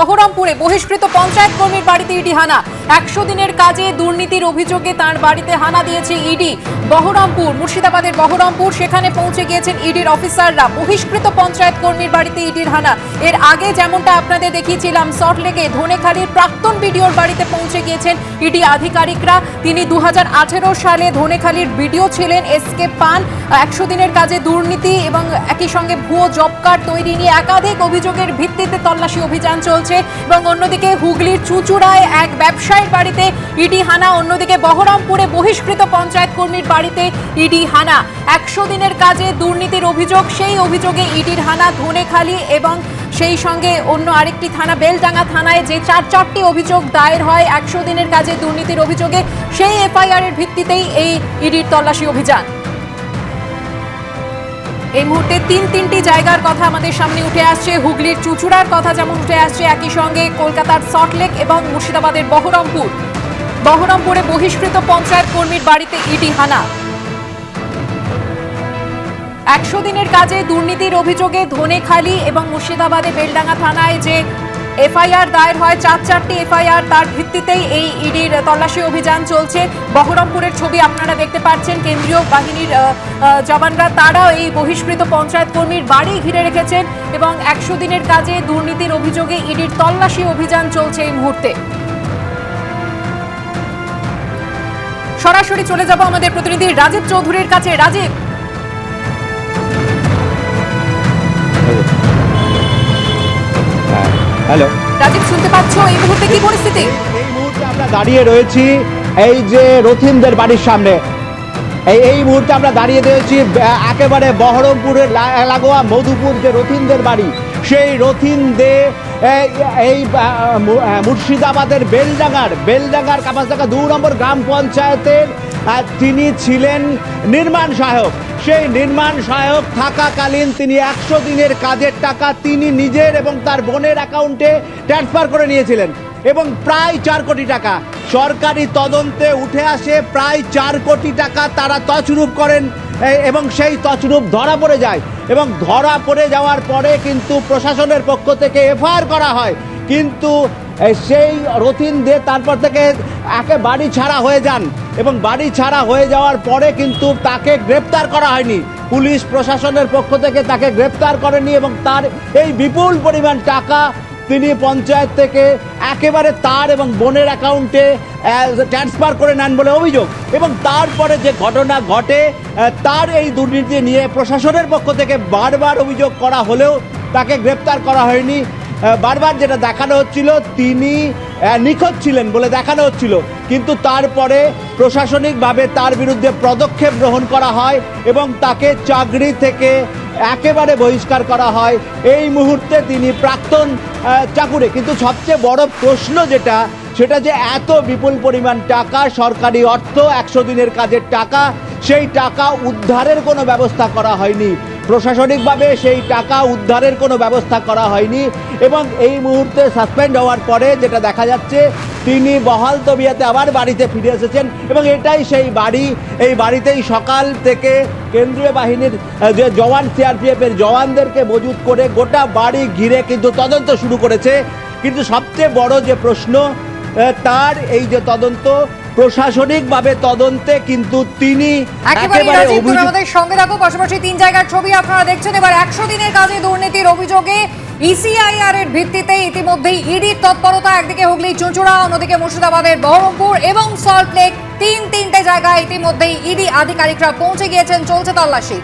বহরম বহরমপুরে বহিষ্কৃত পঞ্চায়েত কর্মীর বাড়িতে ইডি হানা। একশো দিনের কাজে দুর্নীতির অভিযোগে তার বাড়িতে হানা দিয়েছে ইডি। বহরমপুর, মুর্শিদাবাদের বহরমপুর, সেখানে পৌঁছে গিয়েছেন ইডির অফিসাররা। বহিষ্কৃত পঞ্চায়েত কর্মীর বাড়িতে ইডির হানা। এর আগে যেমনটা আপনাদের দেখিয়েছিলাম সল্টলেকে ধনেখালির প্রাক্তন বিডিওর বাড়িতে পৌঁছে গিয়েছেন ইডি আধিকারিকরা। তিনি দু হাজার আঠেরো সালে ধনেখালির বিডিও ছিলেন এসকে পান। একশো দিনের কাজে দুর্নীতি এবং একই সঙ্গে ভুয়ো জব কার্ড তৈরি নিয়ে একাধিক অভিযোগের ভিত্তিতে তল্লাশি অভিযান চলছে। এবং অন্যদিকে হুগলির চুচুড়ায় এক ব্যবসায়ীর বাড়িতে ইডি হানা, অন্যদিকে বহরমপুরে বহিষ্কৃত পঞ্চায়েত কর্মীর বাড়িতে ইডি হানা। একশো দিনের কাজে দুর্নীতির অভিযোগ, সেই অভিযোগে ইডির হানা ধনেখালি এবং সেই সঙ্গে অন্য আরেকটি থানা, বেলডাঙ্গা থানায় যে চার চারটি অভিযোগ দায়ের হয়, একশো দিনের কাজে দুর্নীতির অভিযোগে সেই এফআইআর এর ভিত্তিতেই এই ইডির তল্লাশি অভিযান। এই মুহূর্তে তিন তিনটি জায়গার কথা আমাদের সামনে উঠে আসছে। হুগলির চুচুড়ার কথা যেমন উঠে আসছে, একই সঙ্গে কলকাতার সল্টলেক এবং মুর্শিদাবাদের বহরমপুর। বহরমপুরে বহিষ্কৃত পঞ্চায়েত কর্মীর বাড়িতে ইডি হানা। একশো দিনের কাজে দুর্নীতির অভিযোগে ধনেখালি এবং মুর্শিদাবাদে বেলডাঙ্গা থানায় যে এফআইআর দায়ের হয়, চার চারটি এফআইআর তার ভিত্তিতেই এই তল্লাশি অভিযান চলছে। বহরমপুরের ছবি আপনারা দেখতে পাচ্ছেন। কেন্দ্রীয় বাহিনীর জওয়ানরা তারাও এই বহিষ্কৃত পঞ্চায়েত কর্মীর বাড়ি ঘিরে রেখেছেন এবং একশো দিনের কাজে দুর্নীতির অভিযোগে ইডির তল্লাশি অভিযান চলছে এই মুহূর্তে। সরাসরি চলে যাব আমাদের প্রতিনিধি রাজীব চৌধুরীর কাছে। রাজীব! হ্যালো। রাজীব শুনতে পাচ্ছ এই মুহূর্তে কি পরিস্থিতি? দাঁড়িয়ে রয়েছি এই যে রথিনদের বাড়ির সামনে। এই এই মুহূর্তে আমরা দাঁড়িয়ে রয়েছি একেবারে বহরমপুরের লাগোয়া মধুপুর যে রথিনদের বাড়ি, সেই রথিনদে এই- এই মুর্শিদাবাদের বেলডাঙ্গার বেলডাঙ্গার কাপাসডাঙ্গা দু নম্বর গ্রাম পঞ্চায়েতের তিনি ছিলেন নির্মাণ সহায়ক। সেই নির্মাণ সহায়ক থাকাকালীন তিনি একশো দিনের কাজের টাকা তিনি নিজের এবং তার বোনের অ্যাকাউন্টে ট্রান্সফার করে নিয়েছিলেন। এবং প্রায় চার কোটি টাকা। সরকারি তদন্তে উঠে আসে প্রায় চার কোটি টাকা তারা তছরূপ করেন এবং সেই তছরূপ ধরা পড়ে যায়। এবং ধরা পড়ে যাওয়ার পরে কিন্তু প্রশাসনের পক্ষ থেকে এফআইআর করা হয়। কিন্তু সেই রতিন দে তারপর থেকে একে বাড়ি ছাড়া হয়ে যান। এবং বাড়ি ছাড়া হয়ে যাওয়ার পরে কিন্তু তাকে গ্রেপ্তার করা হয়নি। পুলিশ প্রশাসনের পক্ষ থেকে তাকে গ্রেপ্তার করেনি এবং তার এই বিপুল পরিমাণ টাকা তিনি পঞ্চায়েত থেকে একেবারে তার এবং বোনের অ্যাকাউন্টে ট্রান্সফার করে নেন বলে অভিযোগ। এবং তারপরে যে ঘটনা ঘটে তার এই দুর্নীতি নিয়ে প্রশাসনের পক্ষ থেকে বারবার অভিযোগ করা হলেও তাকে গ্রেপ্তার করা হয়নি। বারবার যেটা দেখানো হচ্ছিল, তিনি নিখোঁজ ছিলেন বলে দেখানো হচ্ছিল। কিন্তু তারপরে প্রশাসনিকভাবে তার বিরুদ্ধে পদক্ষেপ গ্রহণ করা হয় এবং তাকে চাকরি থেকে একেবারে বহিষ্কার করা হয়। এই মুহূর্তে তিনি প্রাক্তন চাকুরে। কিন্তু সবচেয়ে বড় প্রশ্ন যেটা, সেটা যে এত বিপুল পরিমাণ টাকা, সরকারি অর্থ, একশো দিনের কাজের টাকা, সেই টাকা উদ্ধারের কোনো ব্যবস্থা করা হয়নি। প্রশাসনিকভাবে সেই টাকা উদ্ধারের কোনো ব্যবস্থা করা হয়নি। এবং এই মুহূর্তে সাসপেন্ড হওয়ার পরে যেটা দেখা যাচ্ছে তিনি বহাল তবিয়াতে আবার বাড়িতে ফিরে এসেছেন এবং এটাই সেই বাড়ি এই বাড়িতেই সকাল থেকে কেন্দ্রীয় বাহিনীর যে জওয়ান সিআরপিএফ এর জওয়ানদেরকে মজুত করে গোটা বাড়ি ঘিরে কিন্তু তদন্ত শুরু করেছে। কিন্তু সবচেয়ে বড় যে প্রশ্ন তার এই যে তদন্ত প্রশাসনিকভাবে তদন্তে কিন্তু তিনি একেবারে আমাদের সঙ্গে থাকো পাশাপাশি তিন জায়গার ছবি আপনারা দেখছেন। এবার একশো দিনের কাজে দুর্নীতির অভিযোগে ইসিআইআর এর ভিত্তিতে ইতিমধ্যেই ইডির তৎপরতা, একদিকে হুগলি, চুঁচুড়া, অন্যদিকে মুর্শিদাবাদের বহরমপুর এবং সল্টলেক তিন তিনটে জায়গায় ইতিমধ্যেই ইডি আধিকারিকরা পৌঁছে গিয়েছেন, চলছে তল্লাশি।